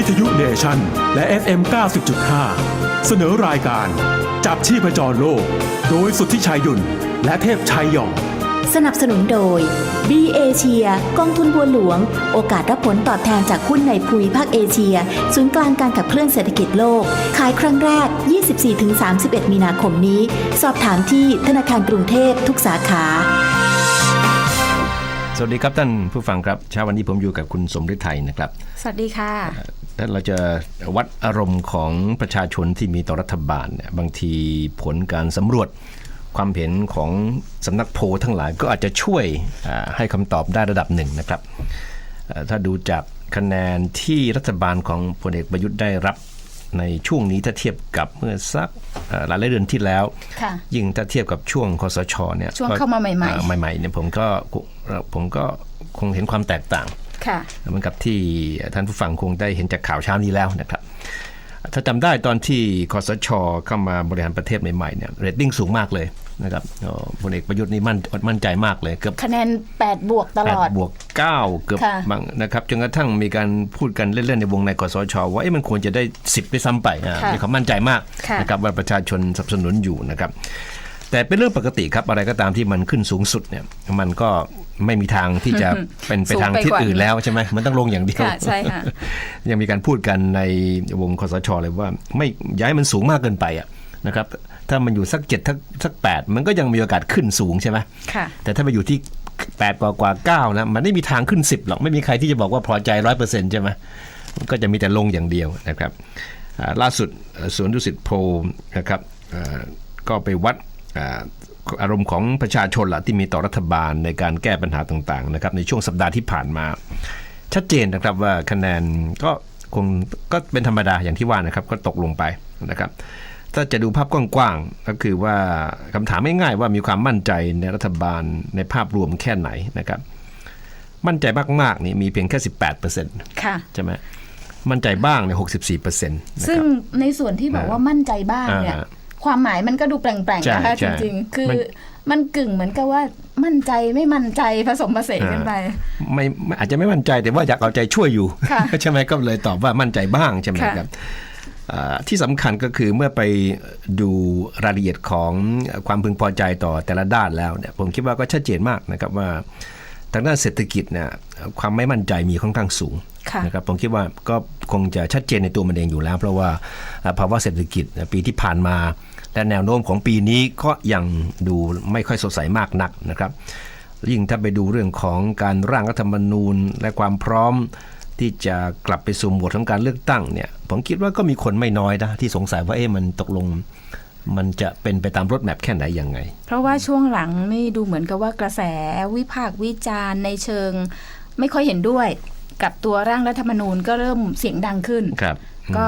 วิทยุเนชั่นและ FM 90.5 เสนอรายการ จับชีพจรโลก โดยสุทธิชัยยุนและเทพชัยหยอง สนับสนุนโดย b ีเอเชียกองทุนบัวหลวง โอกาสรับผลตอบแทนจากหุ้นในภูมิภาคเอเชีย ศูนย์กลางการขับเคลื่อนเศรษฐกิจโลก ขายครั้งแรก 24-31 มีนาคมนี้ สอบถามที่ธนาคารกรุงเทพทุกสาขา สวัสดีครับท่านผู้ฟังครับเช้าวันนี้ผมอยู่กับคุณสมฤทัยนะครับ สวัสดีค่ะถ้าเราจะวัดอารมณ์ของประชาชนที่มีต่อรัฐบาลเนี่ยบางทีผลการสำรวจความเห็นของสำนักโพลทั้งหลายก็อาจจะช่วยอ่าให้คำตอบได้ระดับหนึ่งนะครับเอ่อถ้าดูจากคะแนนที่รัฐบาลของพลเอกประยุทธ์ได้รับ ในช่วงนี้ถ้าเทียบกับเมื่อสักเอ่อหลายเดือนที่แล้วค่ะยิ่งถ้าเทียบกับช่วงคสชเนี่ยช่วงเข้ามาใหม่ๆอ่ใหม่ๆเนี่ยผมก็ผมก็คงเห็นความแตกต่างค่ะเหมือนกับที่ท่านผู้ฟังคงได้เห็นจากข่าวเช้านี้แล้วนะครับ ถ้าจำได้ตอนที่คอสชเข้ามาบริหารประเทศใหม่ๆเนี่ยเรตติ้งสูงมากเลยนะครับเอ่อพลเอกประยุทธ์นี่มั่นมั่นใจมากเลยเกือบคะแนน 8 บวกตแปลดอดบวกเก้าเกือบค่ะบางนะครับจนกระทั่งมีการพูดกันเล่น ๆ ในวงในกสช ว่าเอ๊ะมันควรจะได้ 10ด้วยซ้ำไปอะค่ะมีความมั่นใจมากค่ะนะครับว่าประชาชนสนับสนุนอยู่นะครับ แต่เป็นเรื่องปกติครับอะไรก็ตามที่มันขึ้นสูงสุดเนี่ยมันก็ไม่มีทางที่จะเป็นไปทางทิศอื่นแล้วใช่ไหมมันต้องลงอย่างเดียวค่ะใช่ค่ะยังมีการพูดกันในวงคสชเลยว่าไม่ย้ายมันสูงมากเกินไปอะนะครับถ้ามันอยู่สักเจ็ดสักแปดมันก็ยังมีโอกาสขึ้นสูงใช่ไหมค่ะแต่ถ้าไปอยู่ที่8กว่ากว่าเก้านะมันไม่มีทางขึ้น10หรอกไม่มีใครที่จะบอกว่าพอใจร้อยเปอร์เซ็นต์ใช่ไหมมันก็จะมีแต่ลงอย่างเดียวนะครับอ่าล่าสุดเอ่อสวนดุสิตโพลนะครับเอ่อก็ไปวัด อ่าอารมณ์ของประชาชนละที่มีต่อรัฐบาลในการแก้ปัญหาต่างๆนะครับในช่วงสัปดาห์ที่ผ่านมา ชัดเจนนะครับว่าคะแนนก็คงก็เป็นธรรมดาอย่างที่ว่านะครับก็ตกลงไปนะครับถ้าจะดูภาพกว้างๆก็คือว่าคำถามง่ายๆว่ามีความมั่นใจในรัฐบาลในภาพรวมแค่ไหนนะครับมั่นใจมากๆนี่มีเพียงแค่ 18%ค่ะใช่ไหมมั่นใจบ้างใน64%นะซึ่คงรับในส่วนที่บอกว่ามั่นใจบ้างเนี่ยอ่า ความหมายมันก็ดูแปลงใช่ๆนะคะใช่จริงๆ คือมันมันกึ่งเหมือนกับว่ามั่นใจไม่มั่นใจผสมผสานกันไปไม่ไม่อาจจะไม่มั่นใจแต่ว่าอยากเอาใจช่วยอยู่ค่ะใช่ไหมก็เลยตอบว่ามั่นใจบ้างใช่ไหมค่ะครับอ่าที่สำคัญก็คือเมื่อไปดูรายละเอียดของความพึงพอใจต่อแต่ละด้านแล้วเนี่ยผมคิดว่าก็ชัดเจนมากนะครับว่าทางด้านเศรษฐกิจเนี่ยความไม่มั่นใจมีค่อนข้างสูงค่ะนะครับผมคิดว่าก็คงจะชัดเจนในตัวมันเองอยู่แล้ว เพราะว่าอ่าภาวะเศรษฐกิจปีที่ผ่านมา และแนวโน้มของปีนี้ก็ยังดูไม่ค่อยสดใสมากนักนะครับ ยิ่งถ้าไปดูเรื่องของการร่างรัฐธรรมนูญ และความพร้อมที่จะกลับไปสู่โหมดของการเลือกตั้งเนี่ยผมคิดว่าก็มีคนไม่น้อยนะที่สงสัยว่าเอ๊ะมันตกลงมันจะเป็นไปตามรถแมพแค่ไหนยังไง เพราะว่าช่วงหลังนี่ดูเหมือนกับว่ากระแสวิพากษ์วิจารณ์ในเชิง ไม่ค่อยเห็นด้วยกับตัวร่างรัฐธรรมนูญก็เริ่มเสียงดังขึ้นครับ ก็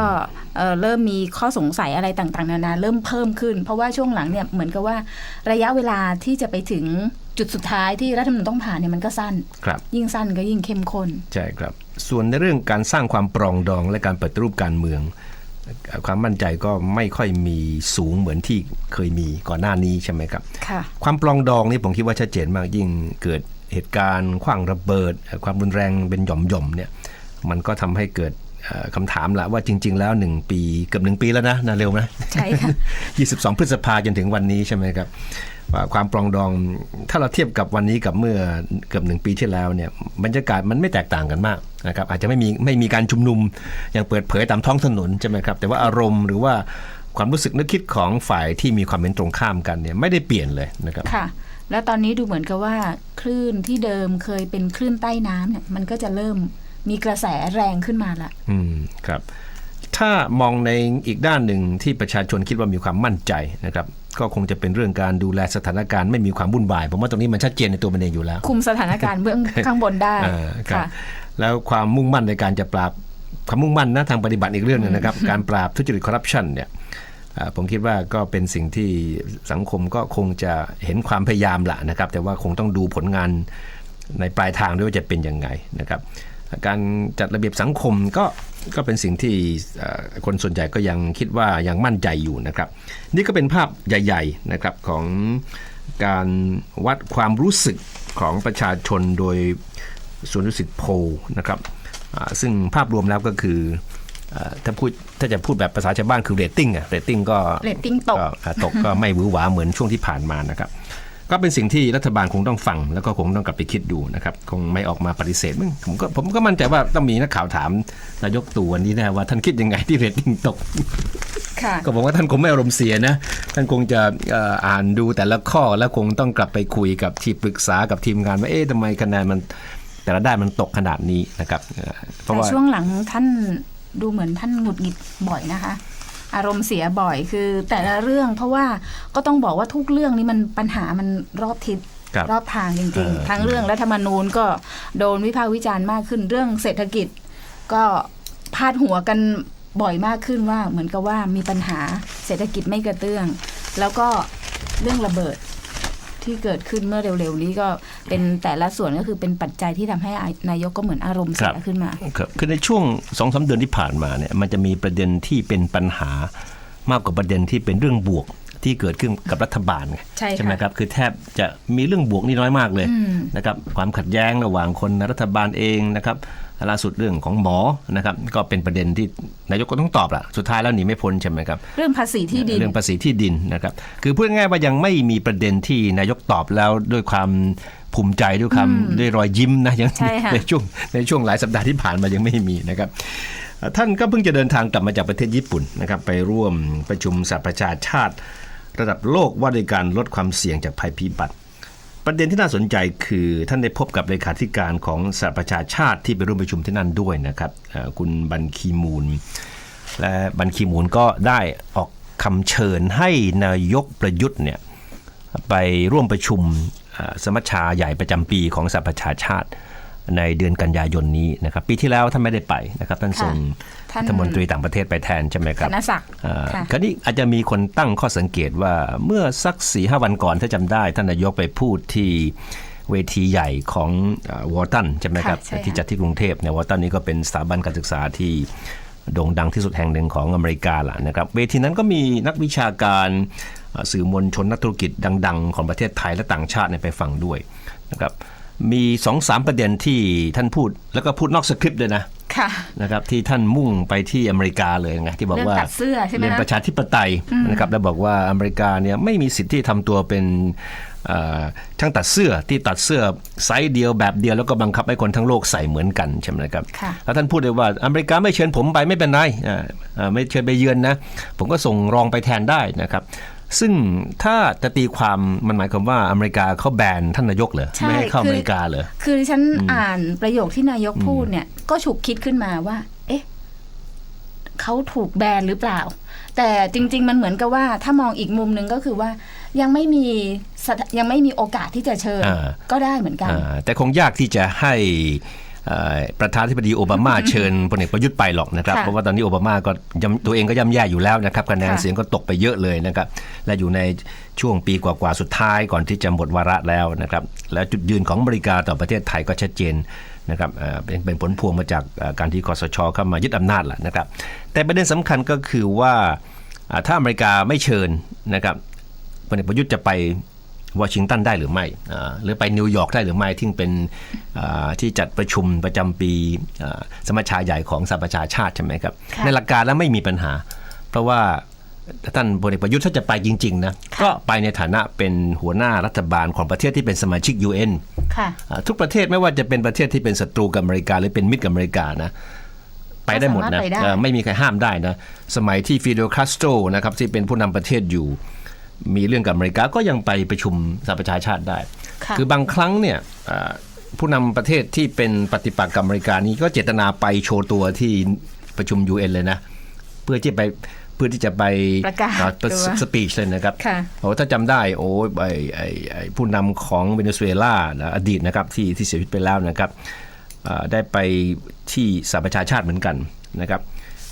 เอ่อเริ่มมีข้อสงสัยอะไรต่างๆ นานาเริ่มเพิ่มขึ้น เพราะว่าช่วงหลังเนี่ยเหมือนกับว่าระยะเวลาที่จะไปถึงจุดสุดท้ายที่รัฐธรรมนูญต้องผ่านเนี่ยมันก็สั้นครับยิ่งสั้นก็ยิ่งเข้มข้นใช่ครับ ส่วนในเรื่องการสร้างความปรองดองและการปฏิรูปการเมืองเอ่อความมั่นใจก็ไม่ค่อยมีสูงเหมือนที่เคยมีก่อนหน้านี้ใช่ไหมครับค่ะความปลองดองนี่ผมคิดว่าชัดเจนมากยิ่งเกิดเหตุการณ์ขว้างระเบิดเอ่อความรุนแรงเป็นหย่อมๆเนี่ยมันก็ทำให้เกิดเอ่อ คำถามละว่าจริง ๆ แล้วหนึ่งปีเกือบหนึ่งปีแล้วนะนะเร็วนะใช่ค่ะ22 พฤษภาจนถึงวันนี้ใช่ไหมครับว่าความปลองดองถ้าเราเทียบกับวันนี้กับเมื่อเกือบหนึ่งปีที่แล้วเนี่ยบรรยากาศมันไม่แตกต่างกันมากนะครับอาจจะไม่มีไม่มีการชุมนุมอย่างเปิดเผยตามท้องถนนใช่ไหมครับแต่ว่าอารมณ์หรือว่าความรู้สึกนึกคิดของฝ่ายที่มีความเป็นตรงข้ามกันเนี่ยไม่ได้เปลี่ยนเลยนะครับค่ะแล้วตอนนี้ดูเหมือนกับว่าคลื่นที่เดิมเคยเป็นคลื่นใต้น้ำเนี่ยมันก็จะเริ่ม มีกระแสแรงขึ้นมาละอืมครับ ถ้ามองในอีกด้านหนึ่งที่ประชาชนคิดว่ามีความมั่นใจนะครับก็คงจะเป็นเรื่องการดูแลสถานการณ์ไม่มีความวุ่นวายผมว่าตรงนี้มันชัดเจนในตัวมันเองอยู่แล้ว คุมสถานการณ์เบื้องข้างบนได้อ่าครับค่ะแล้วความมุ่งมั่นในการจะปราบความมุ่งมั่นนะทางปฏิบัติอีกเรื่องหนึงนะครับ การปราบทุจริตคอร์รัปชันเนี่ยอ่าผมคิดว่าก็เป็นสิ่งที่สังคมก็คงจะเห็นความพยายามละนะครับ แต่ว่าคงต้องดูผลงานในปลายทางด้วยว่าจะเป็นยังไงนะครับ การจัดระเบียบสังคมก็ก็เป็นสิ่งที่เอ่อคนส่วนใหญ่ก็ยังคิดว่ายังมั่นใจอยู่นะครับ นี่ก็เป็นภาพใหญ่ ๆนะครับของการวัดความรู้สึกของประชาชนโดยส่วนดุสิตโพลนะครับอ่าซึ่งภาพรวมแล้วก็คืออ่าถ้าพูดถ้าจะพูดแบบภาษาชาวบ้านคือเรตติ้งอะเรตติ้งก็เรตติ้งตกอ่าตกก็ไม่หวือหวาเหมือนช่วงที่ผ่านมานะครับ ก็เป็นสิ่งที่รัฐบาลคงต้องฟัง แล้วก็คงต้องกลับไปคิดดูนะครับ คงไม่ออกมาปฏิเสธมึงผมก็ผมก็มั่นใจว่าต้องมีนักข่าวถามนายกตู่วันนี้แน่ว่าท่านคิดยังไงที่เรตติ้งตกค่ะก็บอกว่าท่านคงไม่อารมณ์เสียนะ ท่านคงจะเอ่ออ่านดูแต่ละข้อแล้วคงต้องกลับไปคุยกับที่ปรึกษากับทีมงานว่าเอ๊ะทำไมคะแนนมันแต่ละด้านมันตกขนาดนี้นะครับเอ่อเพราะแต่ว่าช่วงหลังท่านดูเหมือนท่านหงุดหงิดบ่อยนะคะ อารมณ์เสียบ่อยคือ แต่ละเรื่องเพราะว่าก็ต้องบอกว่าทุกเรื่องนี้มันปัญหามันรอบทิศครับรอบทางจริงเออ ๆ ทั้งเรื่องรัฐธรรมนูญก็โดนวิพากษ์วิจารณ์มากขึ้นเรื่องเศรษฐกิจ ก็พาดหัวกันบ่อยมากขึ้นว่าเหมือนกับว่ามีปัญหาเศรษฐกิจไม่กระเตื้อง แล้วก็เรื่องระเบิด ที่เกิดขึ้นเมื่อเร็วๆนี้ก็เป็นแต่ละส่วนก็คือเป็นปัจจัยที่ทำให้นายกก็เหมือนอารมณ์เสีครัยบขึ้นมาครับคือในช่วงสองสาเดือนที่ผ่านมาเนี่ยมันจะมีประเด็นที่เป็นปัญหามากกว่าประเด็นที่เป็นเรื่องบวกที่เกิดขึ้นกับรัฐบาลไงใช่ค่ะไหมครับคือแทบจะมีเรื่องบวกนี่น้อยมากเลยอืมนะครับความขัดแย้งระหว่างคนในรัฐบาลเองนะครับ ล่าสุดเรื่องของหมอนะครับก็เป็นประเด็นที่นายกก็ต้องตอบละสุดท้ายแล้วหนีไม่พ้นใช่ไหมครับเรื่องภาษีที่ดินเรื่องภาษีที่ดินนะครับคือพูดง่ายๆว่ายังไม่มีประเด็นที่นายกตอบแล้วด้วยความภูมิใจด้วยความด้วยรอยยิ้มนะยังใช่ค่ะในช่วงในช่วงหลายสัปดาห์ที่ผ่านมายังไม่มีนะครับเอ่อท่านก็เพิ่งจะเดินทางกลับมาจากประเทศญี่ปุ่นนะครับไปร่วมประชุมสหประชาชาติ ระดับโลกว่าด้วยการลดความเสี่ยงจากภัยพิบัติ ประเด็นที่น่าสนใจคือท่านได้พบกับเลขาธิการของสหประชาชาติที่ไปร่วมประชุมที่นั่นด้วยนะครับคุณบันคีมูล และบันคีมูลก็ได้ออกคำเชิญให้นายกประยุทธ์เนี่ยไปร่วมประชุมสมัชชาใหญ่ประจำปีของสหประชาชาติ ในเดือนกันยายนนี้นะครับปีที่แล้วท่านไม่ได้ไปนะครับท่านค่ะส่งท่านรัฐมนตรีต่างประเทศไปแทนใช่ไหมคธรับนศักดิ์อ่าค่ะคราวนี้อาจจะมีคนตั้งข้อสังเกตว่าเมื่อสักสี่ห้าวันก่อนถ้าจำได้ ท่านนายกไปพูดที่เวทีใหญ่ของวอร์ตันใช่ไหมครับค่ะใช่ค่ะที่จัดที่กรุงเทพเนี่ยวอร์ตันนี้ก็เป็นสถาบันการศึกษาที่โด่งดังที่สุดแห่งหนึ่งของอเมริกาล่ะนะครับเวทีนั้นก็มีนักวิชาการเอ่อสื่อมวลชนนักธุรกิจดัง ๆ ของประเทศไทยและต่างชาติเนี่ยไปฟังด้วยนะครับ มีสองสามประเด็นที่ท่านพูดแล้วก็พูดนอกสคริปต์ด้วยนะค่ะนะครับที่ท่านมุ่งไปที่อเมริกาเลยไงที่บอกว่าเรื่องตัดเสื้อใช่ไหมเรื่องคะประชาธิปไตยนะครับแล้วบอกว่าอเมริกาเนี่ยไม่มีสิทธิ์ที่ทำตัวเป็นเอ่อช่างตัดเสื้อที่ตัดเสื้อไซส์เดียวแบบเดียวแล้วก็บังคับให้คนทั้งโลกใส่เหมือนกันใช่ไหมครับค่ะแล้วท่านพูดเลยว่าอเมริกาไม่เชิญผมไปไม่เป็นไรอ่าอ่าไม่เชิญไปเยือนนะผมก็ส่งรองไปแทนได้นะครับ ซึ่งถ้าจะตีความมันหมายความว่าอเมริกาเขาแบนท่านนายกเหรอใช่ไม่ให้เข้าคืออเมริกาเหรอคือดิฉันอ่านประโยคที่นายกพูดเนี่ย ก็ฉุกคิดขึ้นมาว่า เอ๊ะเขาถูกแบนหรือเปล่า แต่จริง ๆ มันเหมือนกับว่า ถ้ามองอีกมุมหนึ่งก็คือว่า ยังไม่มีสถยังไม่มีโอกาสที่จะเชิญอ่าก็ได้เหมือนกันอ่าแต่คงยากที่จะให้เอ่อ ประธานาธิบดีโอบามาเชิญพลเอกประยุทธ์ไปหรอกนะครับค่ะเพราะว่าตอนนี้โอบามาก็ย่ำตัวเองก็ย่ำแย่อยู่แล้วนะครับคะแนนค่ะเสียงก็ตกไปเยอะเลยนะครับ และอยู่ในช่วงปีกว่าๆสุดท้ายก่อนที่จะหมดวาระแล้วนะครับ และจุดยืนของอเมริกาต่อประเทศไทยก็ชัดเจนนะครับเอ่อเป็นเป็นผลพวงมาจากเอ่อการที่คอสชเข้ามายึดอำนาจแหละนะครับ แต่ประเด็นสำคัญก็คือว่าอ่าถ้าอเมริกาไม่เชิญนะครับพลเอกประยุทธ์จะไป วอชิงตันได้หรือไม่อ่าหรือไปนิวยอร์กได้หรือไม่ที่เป็นอ่าที่จัดประชุมประจำปีอ่าสมัชชาใหญ่ของสหประชาชาติใช่ไหมครับค่ะในหลักการแล้วไม่มีปัญหา เพราะว่าท่านพลเอกประยุทธ์ถ้าจะไปจริงๆนะก็ไปในฐานะเป็นหัวหน้ารัฐบาลของประเทศที่เป็นสมาชิก UN ค่ะอ่าทุกประเทศไม่ว่าจะเป็นประเทศที่เป็นศัตรูกับอเมริกาหรือเป็นมิตรกับอเมริกานะไปได้หมดก็สานะมารถไปได้เอ่อไม่มีใครห้ามได้นะ สมัยที่ฟิเดลคาสโตรนะครับที่เป็นผู้นำประเทศอยู่ มีเรื่องกับอเมริกาก็ยังไปประชุมสหประชาชาติได้ค่ะคือบางครั้งเนี่ยอ่าผู้นำประเทศที่เป็นปฏิปักษ์กับอเมริกานี้ก็เจตนาไปโชว์ตัวที่ประชุม UN เลยนะ เพื่อที่ไปเพื่อที่จะไปประกาศอ่ตัวสปีชเลยนะครับค่ะโอ้ถ้าจำได้โอ้ยไอไอไอผู้นำของเวเนซุเอลานะอดีตนะครับที่ที่เสียชีวิตไปแล้วนะครับอ่าได้ไปที่สหประชาชาติเหมือนกันนะครับ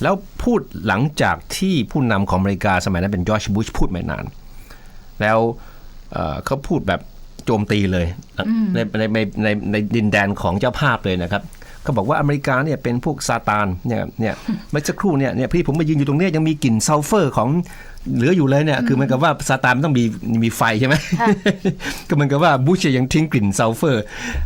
แล้วพูดหลังจากที่ผู้นำของอเมริกาสมัยนั้นเป็นจอร์จบุชพูดไม่นาน แล้วเอ่อเขาพูดแบบโจมตีเลยในในในในในดินแดนของเจ้าภาพเลยนะครับก็บอกว่าอเมริกาเนี่ยเป็นพวกซาตานเนี่ยเนี่ยเมื่อสักครู่เนี่ยเนี่ยพี่ผมมายืนอยู่ตรงเนี้ยยังมีกลิ่นซัลเฟอร์ของเหลืออยู่เลยเนี่ยคือเหมันกับว่าซาตานมันต้องมีมีไฟใช่ไหมก็เหมันกับว่าบุชยังทิ้งกลิ่นซัลเฟอร์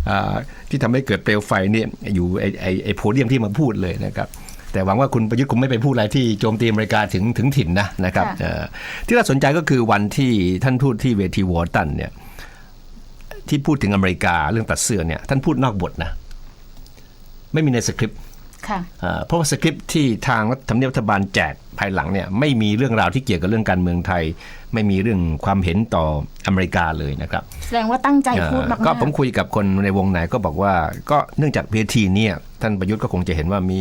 อ่าที่ทำให้เกิดเปลวไฟเนี่ยอยู่ไอไอไอโพเดียมที่มาพูดเลยนะครับ แต่หวังว่าคุณประยุทธ์คงไม่ไปพูดอะไรที่โจมตีอเมริกาถึงถึงถิ่นนะนะครับค่ะเอ่อที่น่าสนใจก็คือวันที่ท่านพูดที่เวทีวอร์ตันเนี่ยที่พูดถึงอเมริกาเรื่องตัดเสื้อเนี่ยท่านพูดนอกบทนะ ไม่มีในสคริปต์ค่ะเอ่อเพราะว่าสคริปต์ที่ทางทำเนียบรัฐบาลแจกภายหลังเนี่ยไม่มีเรื่องราวที่เกี่ยวกับเรื่องการเมืองไทย ไม่มีเรื่องความเห็นต่ออเมริกาเลยนะครับ แสดงว่าตั้งใจพูดมากเอ่อๆก็ผมคุยกับคนในวงไหนก็บอกว่า ก็เนื่องจากเวทีเนี่ยท่านประยุทธ์ก็คงจะเห็นว่ามี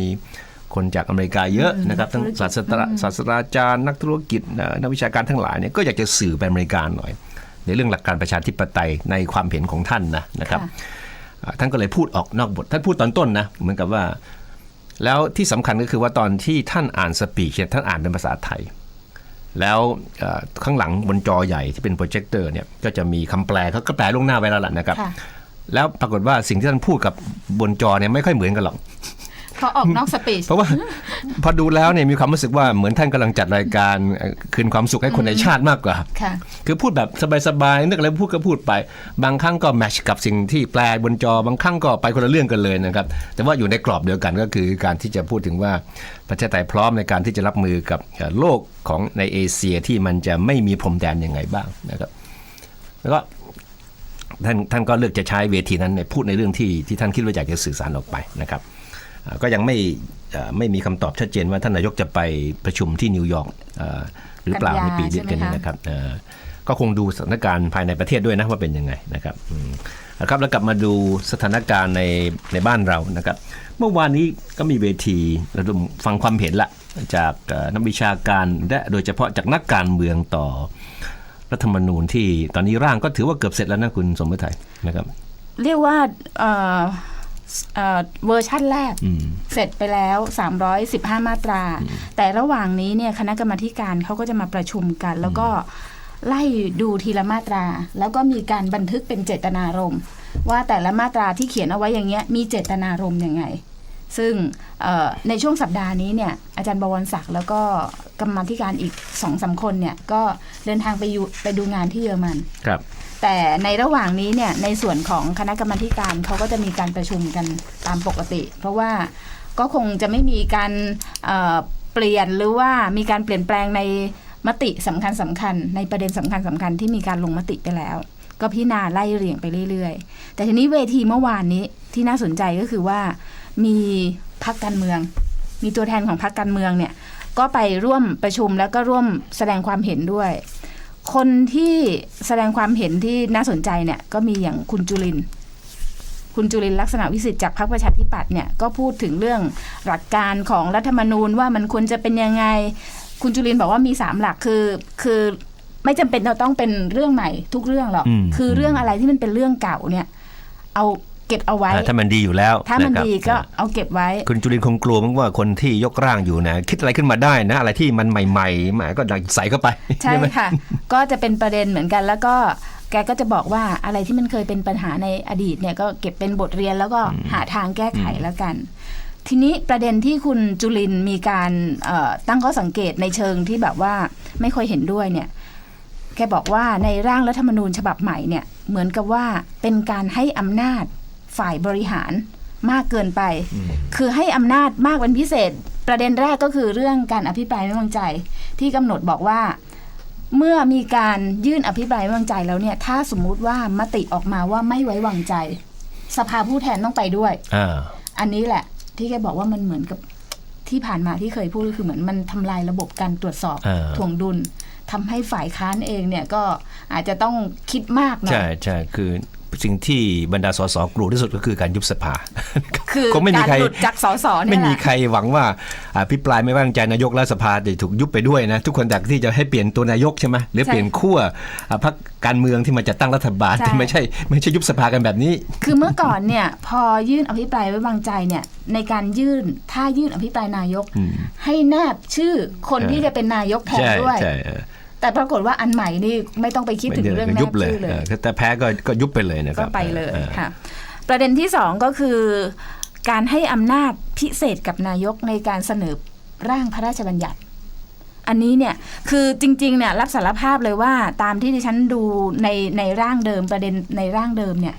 คนจากอเมริกาเยอะนะครับทั้งศาสตราศาสตราจารย์นักธุรกิจเอ่อนักวิชาการทั้งหลายเนี่ยก็อยากจะสื่อไปอเมริกาหน่อย ในเรื่องหลักการประชาธิปไตยในความเห็นของท่านนะนะครับค่ะอ่าท่านก็เลยพูดออกนอกบท ท่านพูดตอนต้นนะเหมือนกับว่า แล้วที่สำคัญก็คือว่าตอนที่ท่านอ่านสปีชเนี่ยท่านอ่านเป็นภาษาไทย แล้วเอ่อข้างหลังบนจอใหญ่ที่เป็นโปรเจคเตอร์เนี่ยก็จะมีคำแปลเขาก็แปลล่วงหน้าไว้แล้วล่ะนะครับค่ะแล้วปรากฏว่าสิ่งที่ท่านพูดกับบนจอเนี่ยไม่ค่อยเหมือนกันหรอก พอออกนอกสปีชเพราะว่าพอดูแล้วเนี่ยมีความรู้สึกว่าเหมือนท่านกำลังจัดรายการเอ่อคืนความสุขให้คนในชาติมากกว่าค่ะคือพูดแบบสบายๆนึกอะไรพูดก็พูดไป บางครั้งก็แมชกับสิ่งที่แปลบนจอบางครั้งก็ไปคนละเรื่องกันเลยนะครับ แต่ว่าอยู่ในกรอบเดียวกันก็คือการที่จะพูดถึงว่าประเทศไทยพร้อมในการที่จะรับมือกับเอ่อโลกของในเอเชียที่มันจะไม่มีพรมแดนยังไงบ้างนะครับ แล้วก็ท่านท่านก็เลือกจะใช้เวทีนั้นเนี่ยพูดในเรื่องที่ที่ท่านคิดว่าอยากจะสื่อสารออกไปนะครับอ่า ก็ยังไม่เอ่อไม่มีคำตอบชัดเจนว่าท่านนายกจะไปประชุมที่นิวยอร์กเอ่อหรือเปล่ากันในยาปีเดือนใช่ไหมกันนี้คะนะครับเอ่อก็คงดูสถานการณ์ภายในประเทศด้วยนะว่าเป็นยังไงนะครับอืมนะครับแล้วกลับมาดูสถานการณ์ในในบ้านเรานะครับ เมื่อวานนี้ก็มีเวทีระดมฟังความเห็นละจากเอ่อนักวิชาการและโดยเฉพาะจากนักการเมืองต่อรัฐธรรมนูญที่ตอนนี้ร่างก็ถือว่าเกือบเสร็จแล้วนะคุณสมฤทัยนะครับ เรียกว่า เอ่อเอ่อเวอร์ชั่นแรกอืมเสร็จไปแล้ว 315 มาตรา แต่ระหว่างนี้เนี่ยคณะกรรมาธิการเขาก็จะมาประชุมกัน แล้วก็ไล่ดูทีละมาตรา แล้วก็มีการบันทึกเป็นเจตนารมณ์ ว่าแต่ละมาตราที่เขียนเอาไว้อย่างเงี้ยมีเจตนารมณ์ยังไง ซึ่งเอ่อในช่วงสัปดาห์นี้เนี่ยอาจารย์บวรศักดิ์แล้วก็กรรมาธิการอีกสองสามคนเนี่ยก็เดินทางไปอยู่ไปดูงานที่เยอรมันครับ แต่ในระหว่างนี้เนี่ยในส่วนของคณะกรรมการเขาก็จะมีการประชุมกันตามปกติ เพราะว่าก็คงจะไม่มีการเเปลี่ยนหรือว่ามีการเปลี่ยนแปลงในมติสำคัญสำคัญ ในประเด็นสำคัญสำคัญที่มีการลงมติไปแล้ว ก็พิจารณาไล่เรียงไปเรื่อยๆ แต่ทีนี้เวทีเมื่อวานนี้ที่น่าสนใจก็คือว่ามีพักการเมือง มีตัวแทนของพรรคการเมืองเนี่ยก็ไปร่วมประชุมแล้วก็ร่วมแสดงความเห็นด้วย คนที่แสดงความเห็นที่น่าสนใจเนี่ย ก็มีอย่างคุณจุลินทร์คุณจุลินทร์ลักษณะวิสิทธิ์จากพรรคประชาธิปัตย์เนี่ยก็พูดถึงเรื่องหลักการของรัฐธรรมนูญว่ามันควรจะเป็นยังไง คุณจุลินทร์บอกว่ามีสามหลักคือคือไม่จำเป็นจะต้องเป็นเรื่องใหม่ทุกเรื่องหรอกอืมคือเรื่องอะไรที่มันเป็นเรื่องเก่าเนี่ย เอา เก็บเอาไว้อ่าถ้ามันดีอยู่แล้ว ถ้ามันะครับดีก็เอาเก็บไว้ คุณจุลินทร์คงกลัวมั้งว่าคนที่ยกร่างอยู่นะ คิดอะไรขึ้นมาได้นะ อะไรที่มันใหม่ๆแหมก็ใส่เข้าไป ใช่ไหมค่ะ ก็จะเป็นประเด็นเหมือนกันแล้วก็แกก็จะบอกว่าอะไรที่มันเคยเป็นปัญหาในอดีตเนี่ยก็เก็บเป็นบทเรียนแล้วก็หาทางแก้ไขแล้วกัน ทีนี้ประเด็นที่คุณจุลินทร์มีการเอ่อตั้งข้อสังเกตในเชิงที่แบบว่าไม่ค่อยเห็นด้วยเนี่ย แกบอกว่าในร่างรัฐธรรมนูญฉบับใหม่เนี่ย เหมือนกับว่าเป็นการให้อำนาจ ฝ่ายบริหารมากเกินไป คือให้อำนาจมากเป็นพิเศษ ประเด็นแรกก็คือเรื่องการอภิปรายไม่วางใจ ที่กำหนดบอกว่า เมื่อมีการยื่นอภิปรายไม่วางใจแล้วเนี่ย ถ้าสมมุติว่ามติออกมาว่าไม่ไว้วางใจ สภาผู้แทนต้องไปด้วยอ่าอันนี้แหละ ที่แกบอกว่ามันเหมือนกับที่ผ่านมาที่เคยพูดก็คือเหมือนมันทำลายระบบการตรวจสอบอ่าถ่วงดุลทำให้ฝ่ายค้านเองเนี่ยก็อาจจะต้องคิดมากหน่อใช่ยใช่คือ สิ่งที่บรรดาสสกลัวที่สุดก็คือการยุบสภาคือคงไม่มีการใครหลุดจากสสเนี่ยไม่แหมีละใครหวังว่าอภิปรายไม่ไว้วางใจนายกและสภาจะถูกยุบไปด้วยนะ ทุกคนอยากที่จะให้เปลี่ยนตัวนายกใช่ไหมหรือใช่เปลี่ยนขั้วอ่าพรรคการเมืองที่มาจัดตั้งรัฐบาลใช่แต่ไม่ใช่ไม่ใช่ยุบสภากันแบบนี้ คือเมื่อก่อนเนี่ยพอยื่นอภิปรายไว้วางใจเนี่ยในการยื่นถ้ายื่นอภิปรายนายกอืมให้แนบชื่อคนเออที่จะเป็นนายกแทนใช่ด้วยใช่เออ แต่ปรากฏว่าอันใหม่นี่ไม่ต้องไปคิดถึงเรื่องแนยุบบเลยชื่อเลยเออแต่แพ้ก็ก็ยุบไปเลยนะคก็รับไปเลยออค่ะ ประเด็นที่สองก็คือ การให้อำนาจพิเศษกับนายกในการเสนอร่างพระราชบัญญัติ อันนี้เนี่ยคือจริงๆเนี่ยรับสารภาพเลยว่าตามที่ดิฉันดูในในร่างเดิมประเด็นในร่างเดิมเนี่ย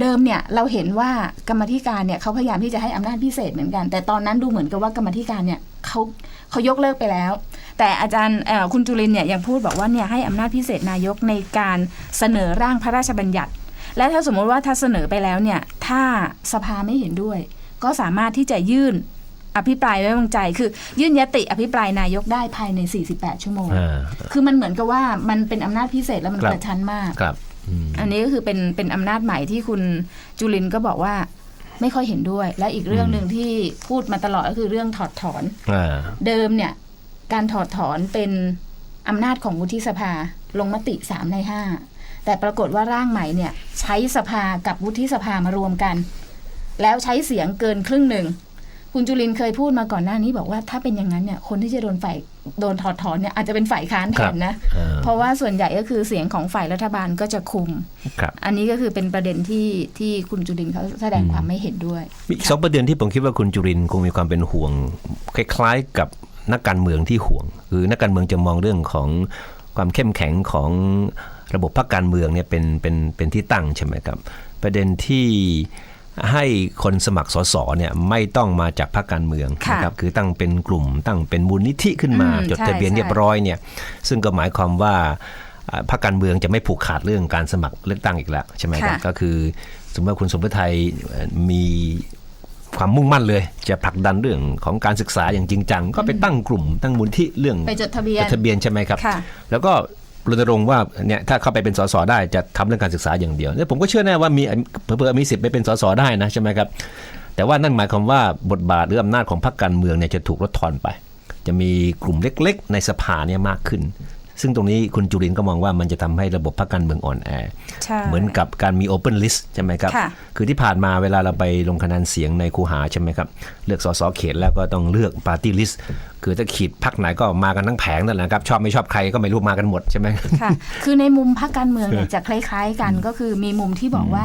เดิมเนี่ยเราเห็นว่ากรรมธิการเนี่ยเขาพยายามที่จะให้อำนาจพิเศษเหมือนกัน แต่ตอนนั้นดูเหมือนกับว่ากรรมธิการเนี่ยเขาเขายกเลิกไปแล้ว แต่อาจารย์เอ่อคุณจุลินเนี่ยยังพูดบอกว่าเนี่ยให้อำนาจพิเศษนายกในการเสนอร่างพระราชบัญญัติ และถ้าสมมติว่าถ้าเสนอไปแล้วเนี่ยถ้าสภาไม่เห็นด้วย ก็สามารถที่จะยื่นอภิปรายไว้วางใจ คือยื่นยติอภิปรายนายกได้ภายใน 48 ชั่วโมงอ่าคือมันเหมือนกับว่ามันเป็นอำนาจพิเศษแล้วมันครับกระชั้นมากครับอืมอันนี้ก็คือเป็นเป็นอำนาจใหม่ที่คุณจุลินก็บอกว่าไม่ค่อยเห็นด้วย และอีกเรื่องหนึ่งที่พูดมาตลอดก็คือเรื่องถอดถอนอ่าเดิมเนี่ย การถอดถอนเป็นอำนาจของวุฒิสภาลงมติสามในห้าแต่ปรากฏว่าร่างใหม่เนี่ย ใช้สภากับวุฒิสภามารวมกัน แล้วใช้เสียงเกินครึ่งหนึ่ง คุณจุลินเคยพูดมาก่อนหน้านี้บอกว่าถ้าเป็นอย่างนั้นเนี่ยคนที่จะโดนฝ่ายโดนถอดถอนเนี่ยอาจจะเป็นฝ่ายค้านแทนนะอ่าเพราะว่าส่วนใหญ่ก็คือเสียงของฝ่ายรัฐบาลก็จะคุมครับอันนี้ก็คือเป็นประเด็นที่ที่คุณจุลินเขาแสดงความไม่เห็นด้วยมีอีกสองประเด็นที่ผมคิดว่าคุณจุรินทร์คงมีความเป็นห่วง คล้าย ๆ กับ นักการเมืองที่ห่วง คือนักการเมืองจะมองเรื่องของความเข้มแข็งของระบบพรรคการเมืองเนี่ยเป็นเป็นเป็นที่ตั้งใช่ไหมครับ ประเด็นที่ให้คนสมัครสสเนี่ยไม่ต้องมาจากพรรคการเมืองค่ะนะครับคือตั้งเป็นกลุ่มตั้งเป็นมูลนิธิขึ้นมาอืมจดทะเบียนใช่เรียบร้อยเนี่ยซึ่งก็หมายความว่าอ่าพรรคการเมืองจะไม่ผูกขาดเรื่องการสมัครเลือกตั้งอีกแล้วใช่ไหมครับค่ะก็คือสมมติว่าคุณสมฤทัยเอ่อมี ความมุ่งมั่นเลย จะผลักดันเรื่องของการศึกษาอย่างจริงจัง ก็ไปตั้งกลุ่มตั้งมูลที่เรื่องไปจดทะเบียนจดทะเบียนใช่ไหมครับค่ะแล้วก็รณรงค์ว่าเนี่ยถ้าเข้าไปเป็นสสได้จะทำเรื่องการศึกษาอย่างเดียวแล้วผมก็เชื่อแน่ว่ามีเผื่อๆมีสิทธิ์ไปเป็นสสได้นะใช่ไหมครับ แต่ว่านั่นหมายความว่าบทบาทหรืออำนาจของพรรคการเมืองเนี่ยจะถูกลดทอนไป จะมีกลุ่มเล็ก ๆ ในสภาเนี่ยมากขึ้น ซึ่งตรงนี้คุณจุรินทร์ก็มองว่ามันจะทำให้ระบบพรรคการเมืองอ่อนแอใช่เหมือนกับการมี Open List ใช่ไหมครับค่ะคือที่ผ่านมาเวลาเราไปลงคะแนนเสียงในคูหาใช่ไหมครับ เลือกสสเขตแล้วก็ต้องเลือก Party List คือถ้าขีดพักไหนก็มากันทั้งแผงนั่นแหละครับ ชอบไม่ชอบใครก็ไม่รู้มากันหมดใช่ไหมค่ะ คือในมุมพรรคการเมืองเนี่ยจะคล้าย ๆ กันก็คือมีมุมที่บอกว่า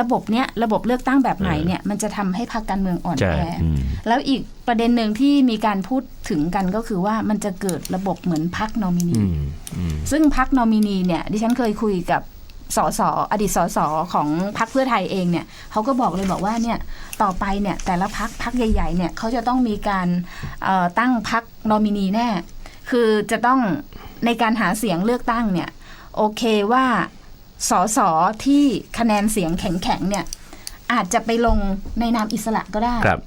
ระบบเนี้ยระบบเลือกตั้งแบบไหนเนี่ยมันจะทำให้พรรคการเมืองอ่อนใช่แออมแล้วอีกประเด็นหนึ่งที่มีการพูดถึงกันก็คือว่ามันจะเกิดระบบเหมือนพรรคนอมินีอืมอืมซึ่งพรรคนอมินีเนี่ยดิฉันเคยคุยกับสสอดีตสสของพรรคเพื่อไทยเองเนี่ยเขาก็บอกเลยบอกว่าเนี่ยต่อไปเนี่ยแต่ละพรรคพรรคใหญ่ ๆ เนี่ยเขาจะต้องมีการเอ่อตั้งพรรคนอมินีแน่ คือจะต้องในการหาเสียงเลือกตั้งเนี่ยโอเคว่า สสที่คะแนนเสียงแข็งๆเนี่ยอาจจะไปลงในนามอิสระก็ได้ครับ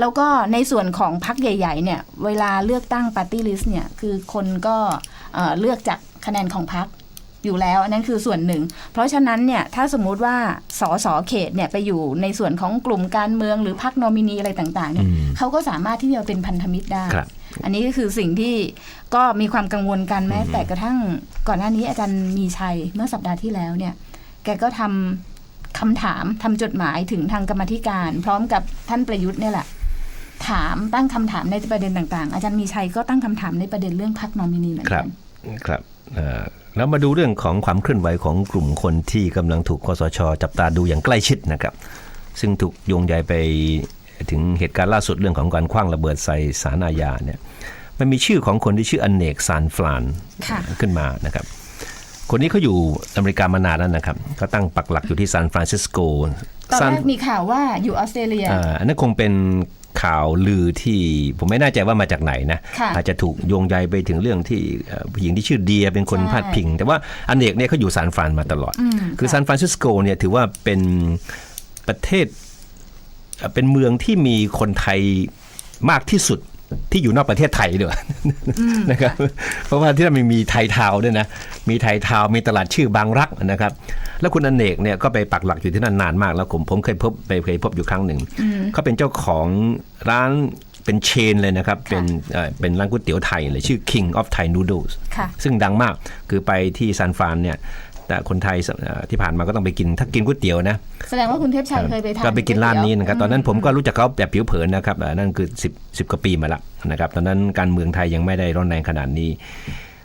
แล้วก็ในส่วนของพรรคใหญ่ ๆ เนี่ย เวลาเลือกตั้งปาร์ตี้ลิสต์เนี่ย คือคนก็เอ่อเลือกจากคะแนนของพรรค อยู่แล้ว อันนั้นคือส่วนหนึ่ง เพราะฉะนั้นเนี่ยถ้าสมมุติว่าสสเขตเนี่ยไปอยู่ในส่วนของกลุ่มการเมืองหรือพรรคนอมินีอะไรต่างๆเนี่ยอืมเขาก็สามารถที่จะเป็นพันธมิตรได้ครับอันนี้ก็คือสิ่งที่ก็มีความกังวลกันแม้ แต่กระทั่งก่อนหน้านี้อาจารย์มีชัยเมื่อสัปดาห์ที่แล้วเนี่ยแกก็ทำคำถามทำจดหมายถึงทางกรรมาธิการ พร้อมกับท่านประยุทธ์เนี่ยแหละถามตั้งคำถามในประเด็นต่างๆ อาจารย์มีชัยก็ตั้งคำถามในประเด็นเรื่องพักนอมินีเหมือนครักับนครับเอ่อ แล้วมาดูเรื่องของความเคลื่อนไหวของกลุ่มคนที่กำลังถูกคสช จับตาดูอย่างใกล้ชิดนะครับ ซึ่งถูกโยงใยไปถึงเหตุการณ์ล่าสุดเรื่องของการคว้างระเบิดใส่สารอาญาเนี่ยมันมีชื่อของคนที่ชื่ออเนกซานฟลานค่ะขึ้นมานะครับ คนนี้เขาอยู่อเมริกามานานแล้วนะครับเขาตั้งปักหลักอยู่ที่ซานฟรานซิสโกตอนซานแรกมีข่าวว่าอยู่ออสเตรเลียอ่าอันนั้นคงเป็น ข่าวลือที่ผมไม่แน่ใจว่ามาจากไหนนะค่ะอาจจะถูกโยงใยไปถึงเรื่องที่เอ่อผู้หญิงที่ชื่อเดียเป็นคนใช่พาดพิง แต่ว่าอเนกเนี่ยเขาอยู่ซานฟรานมาตลอดอืมคือค่ะซานฟรานซิสโกเนี่ยถือว่าเป็นประเทศเอ่อเป็นเมืองที่มีคนไทยมากที่สุด ที่อยู่นอกประเทศไทยด้วยนะครับเพราะว่าที่นั่นมันมีไทยทาวน์ด้วยนะมีไทยทาวน์มีตลาดชื่อบางรักนะครับ แล้วคุณอเนกเนี่ยก็ไปปักหลักอยู่ที่นั่นนานมากแล้วผมผมเคยพบไปเคยพบอยู่ครั้งหนึ่งเขาเป็นเจ้าของร้านเป็นเชนเลยนะครับ เป็นเอ่อเป็นร้านก๋วยเตี๋ยวไทยเลยชื่อ King of Thai Noodles ค่ะซึ่งดังมากคือไปที่ซานฟรานเนี่ย แต่คนไทยเอ่อที่ผ่านมาก็ต้องไปกินถ้ากินก๋วยเตี๋ยวนะแสดงว่าคุณเทพชัยเคยไปทานก็ไปกินร้านนี้นะครับก๋วยเตี๋ยวตอนนั้นผมก็รู้จักเขาแบบผิวเผินนะครับอ่านั่นคือ 10 10กว่าปีมาละนะครับตอนนั้นการเมืองไทยยังไม่ได้ร้อนแรงขนาดนี้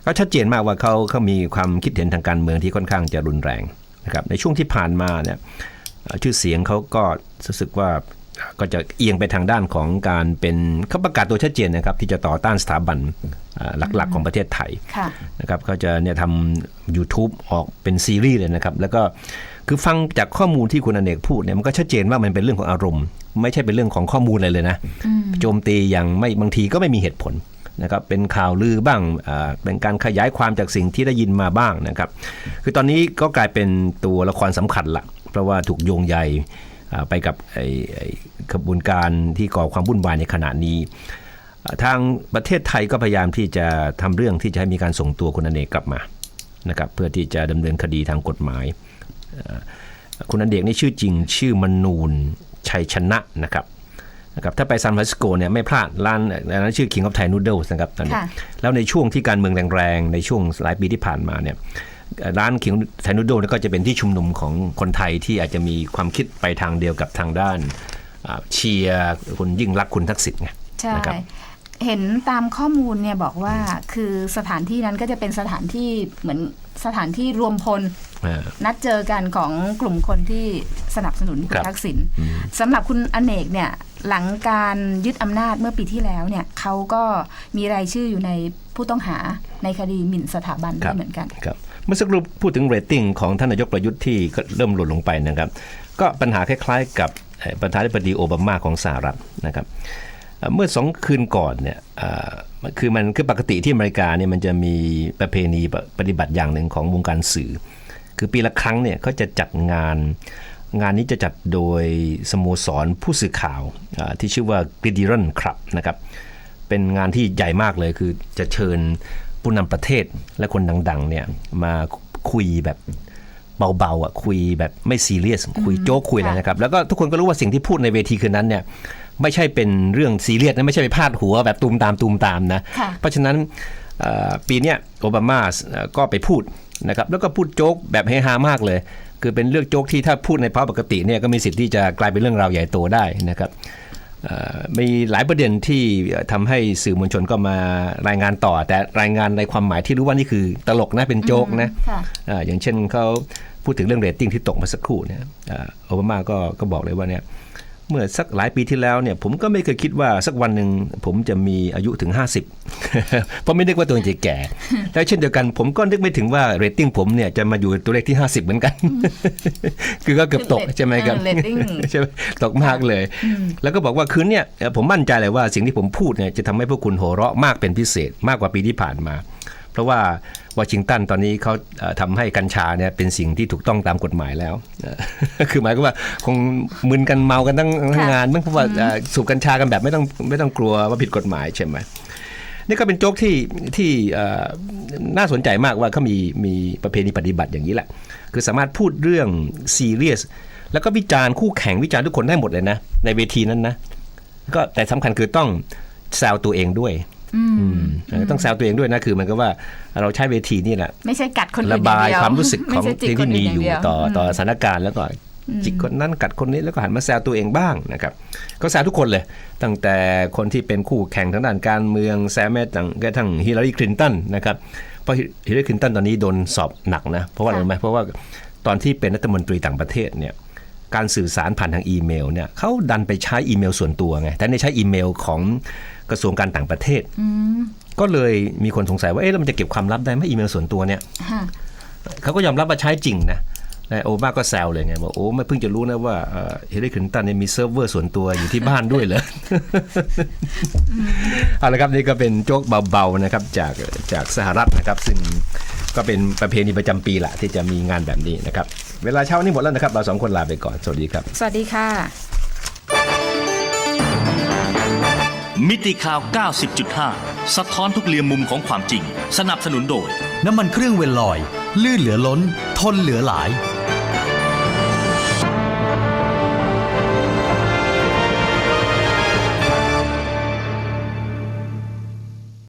ก็ชัดเจนมากว่าเขาเขามีความคิดเห็นทางการเมืองที่ค่อนข้างจะรุนแรงนะครับในช่วงที่ผ่านมาเนี่ยเอ่อชื่อเสียงเขาก็รู้สึกว่า ก็จะเอียงไปทางด้านของการเป็นเขาประกาศตัวชัดเจนนะครับ ที่จะต่อต้านสถาบันอ่าหลักๆของประเทศไทยค่ะนะครับเขาจะเนี่ยทำ YouTube ออกเป็นซีรีส์เลยนะครับ แล้วก็คือฟังจากข้อมูลที่คุณอเนกพูดเนี่ยมันก็ชัดเจนว่ามันเป็นเรื่องของอารมณ์ ไม่ใช่เป็นเรื่องของข้อมูลอะไรเลยนะโจมตีอย่างไม่บางทีก็ไม่มีเหตุผลนะครับเป็นข่าวลือบ้างอ่าเป็นการขยายความจากสิ่งที่ได้ยินมาบ้างนะครับ คือตอนนี้ก็กลายเป็นตัวละครสำคัญละเพราะว่าถูกโยงใยอ่า ไปกับไอ้ไอ้ขบวนการที่ก่อความวุ่นวายในขณะนี้ ทางประเทศไทยก็พยายามที่จะทำเรื่องที่จะให้มีการส่งตัวคุณอเนกกลับมานะครับเพื่อที่จะดำเนินคดีทางกฎหมายเอ่อคุณอเนกนี่ชื่อจริงชื่อมนูนชัยชนะนะครับนะครับถ้าไปซานฟรานซิสโกเนี่ยไม่พลาดร้านร้านนั้นชื่อ King of Thai Noodles นะครับตอนนี้ค่ะแล้วในช่วงที่การเมืองแรงๆ ในช่วงหลายปีที่ผ่านมาเนี่ยเอ่อ ร้าน King of Thai Noodles เนี่ยก็จะเป็นที่ชุมนุมของคนไทยที่อาจจะมีความคิดไปทางเดียวกับทางด้านอ่าเชียร์คุณยิ่งรักษณ์คุณทักษิณไงใช่นะครับเห็นตามข้อมูลเนี่ยบอกว่าคือสถานที่นั้นก็จะเป็นสถานที่เหมือนสถานที่รวมพลเอ่อนัดเจอกันของกลุ่มคนที่สนับสนุนคุครัณบทักษิณสำหรับคุณอเนกเนี่ยหลังการยึดอำนาจเมื่อปีที่แล้วเนี่ยเขาก็มีรายชื่ออยู่ในผู้ต้องหาในคดีหมิ่นสถาบันด้วยเหมือนกันครับ เมื่อสักครู่พูดถึงเรตติ้งของท่านนายกประยุทธ์ที่ก็เริ่มหล่นลงไปนะครับ ก็ปัญหาคล้ายๆ กับประธานาธิบดีโอบามาของสหรัฐนะครับเมื่อสองคืนก่อนเนี่ยคือมันคือปกติที่อเมริกาเนี่ยมันจะมีประเพณีปฏิบัติอย่างหนึ่งของวงการสื่อ คือปีละครั้งเนี่ยเขาจะจัดงานงานนี้จะจัดโดยสโมสรผู้สื่อข่าวที่ชื่อว่า g r i d i r o n Club นะครับเป็นงานที่ใหญ่มากเลยคือจะเชิญ ผู้นำประเทศและคนดังๆเนี่ยมาคุยแบบเบาๆอะคุยแบบไม่ซีเรียสคุยโจ๊กคุยอะไรนะครับแล้วก็ทุกคนก็รู้ว่าสิ่งที่พูดในเวทีคืนนั้นเนี่ยไม่ใช่เป็นเรื่องซีเรียสนะไม่ใช่ไปพาดหัวแบบตูมตามตูมตามนะค่ะเพราะฉะนั้นเอ่อปีเนี้ยโอบามาเอ่อก็ไปพูดนะครับแล้วก็พูดโจ๊กแบบเฮฮามากเลย คือเป็นเรื่องโจ๊กที่ถ้าพูดในภาวะปกติเนี่ยก็มีสิทธิ์ที่จะกลายเป็นเรื่องราวใหญ่โตได้นะครับเอ่อ มีหลายประเด็นที่ทำให้สื่อมวลชนก็มารายงานต่อ แต่รายงานในความหมายที่รู้ว่านี่คือตลกนะเป็นโจ๊กนะค่ะอ่าอย่างเช่นเขาพูดถึงเรื่องเรตติ้งที่ตกมาสักครู่เนี่ยอ่าโอบามาก็ก็บอกเลยว่าเนี่ย เมื่อสักหลายปีที่แล้วเนี่ยผมก็ไม่เคยคิดว่าสักวันหนึ่งผมจะมีอายุถึง 50 เพราะไม่นึกว่าตัวเองจะแก่ แล้วเช่นเดียวกันผมก็นึกไม่ถึงว่าเรตติ้งผมเนี่ยจะมาอยู่ตัวเลขที่ 50 เหมือนกัน คือก็เกือบตกใช่ไหมครับเออ rating ใช่ไหมตกมากเลย แล้วก็บอกว่าคืนเนี่ยเอ่อผมมั่นใจเลยว่าสิ่งที่ผมพูดเนี่ยจะทำให้พวกคุณโหเราะมากเป็นพิเศษ มากกว่าปีที่ผ่านมา เพราะว่าวอชิงตันตอนนี้เขาเอ่อทำให้กัญชาเนี่ยเป็นสิ่งที่ถูกต้องตามกฎหมายแล้วเอ่อคือหมายก็ว่าคงมึนกันเมากันทั้งทั้งค่ะงานมั้งเพราะว่าเอ่อสูบกัญชากันแบบไม่ต้องไม่ต้องกลัวว่าผิดกฎหมายใช่ไหมนี่ก็เป็นโจ๊กที่ที่เอ่อน่าสนใจมากว่าเขามีมีประเพณีปฏิบัติอย่างนี้แหละ คือสามารถพูดเรื่องซีเรียสแล้วก็วิจารณ์คู่แข่งวิจารณ์ทุกคนได้หมดเลยนะ ในเวทีนั้นนะก็แต่สำคัญคือต้องแซวตัวเองด้วยอืมเออ ต้องแซวตัวเองด้วยนะคือเหมันก็ว่าเราใช้เวทีนี่แหละไม่ใช่กัดคนอื่นระบายองเดีความรู้สึกของไม่ใช่จิกที่คนที่มีนอยู่างเดีวต่อต่อมสถานการณ์แล้วก็จิกคนนั้นกัดคนนี้แล้วก็หันมาแซวตัวเองบ้างนะครับ ก็แซวทุกคนเลย ตั้งแต่คนที่เป็นคู่แข่งทางด้านการเมืองแซวแม้แต่กระทั่งฮิลลารีคลินตันนะครับเพราะฮิลลารีคลินตันตอนนี้โดนสอบหนักนะ เพราะว่าอะไรรู้ไหมเพราะว่าตอนที่เป็นรัฐมนตรีต่างประเทศเนี่ยการสื่อสารผ่านทางอีเมลเนี่ยเขาดันไปใช้อีเมลส่วนตัวไงแต่ในใช้อีเมลของ กระทรวงการต่างประเทศ ก็เลยมีคนสงสัยว่าเอ๊ะแล้วมันจะเก็บความลับได้ไหมอีเมลส่วนตัวเนี่ยค่ะเขาก็ยอมรับว่าใช้จริงนะแต่โอบามาก็แซวเลยไงบอกโอ้ไม่เพิ่งจะรู้นะว่าเฮเลคลินตันเนี่ยมีเซิร์ฟเวอร์ส่วนตัวอยู่ที่บ้านด้วยเหรอเอาละครับนี่ก็เป็นโจ๊กเบาๆนะครับจากจากสหรัฐนะครับ ซึ่งก็เป็นประเพณีประจำปีแหละที่จะมีงานแบบนี้นะครับ เวลาเช้านี้หมดแล้วนะครับ เราสองคนลาไปก่อน สวัสดีครับ สวัสดีค่ะ มิติข่าว 90.5 สะท้อนทุกเรียมมุมของความจริง สนับสนุนโดย น้ำมันเครื่องเวลลอย ลื่นเหลือล้น ทนเหลือหลาย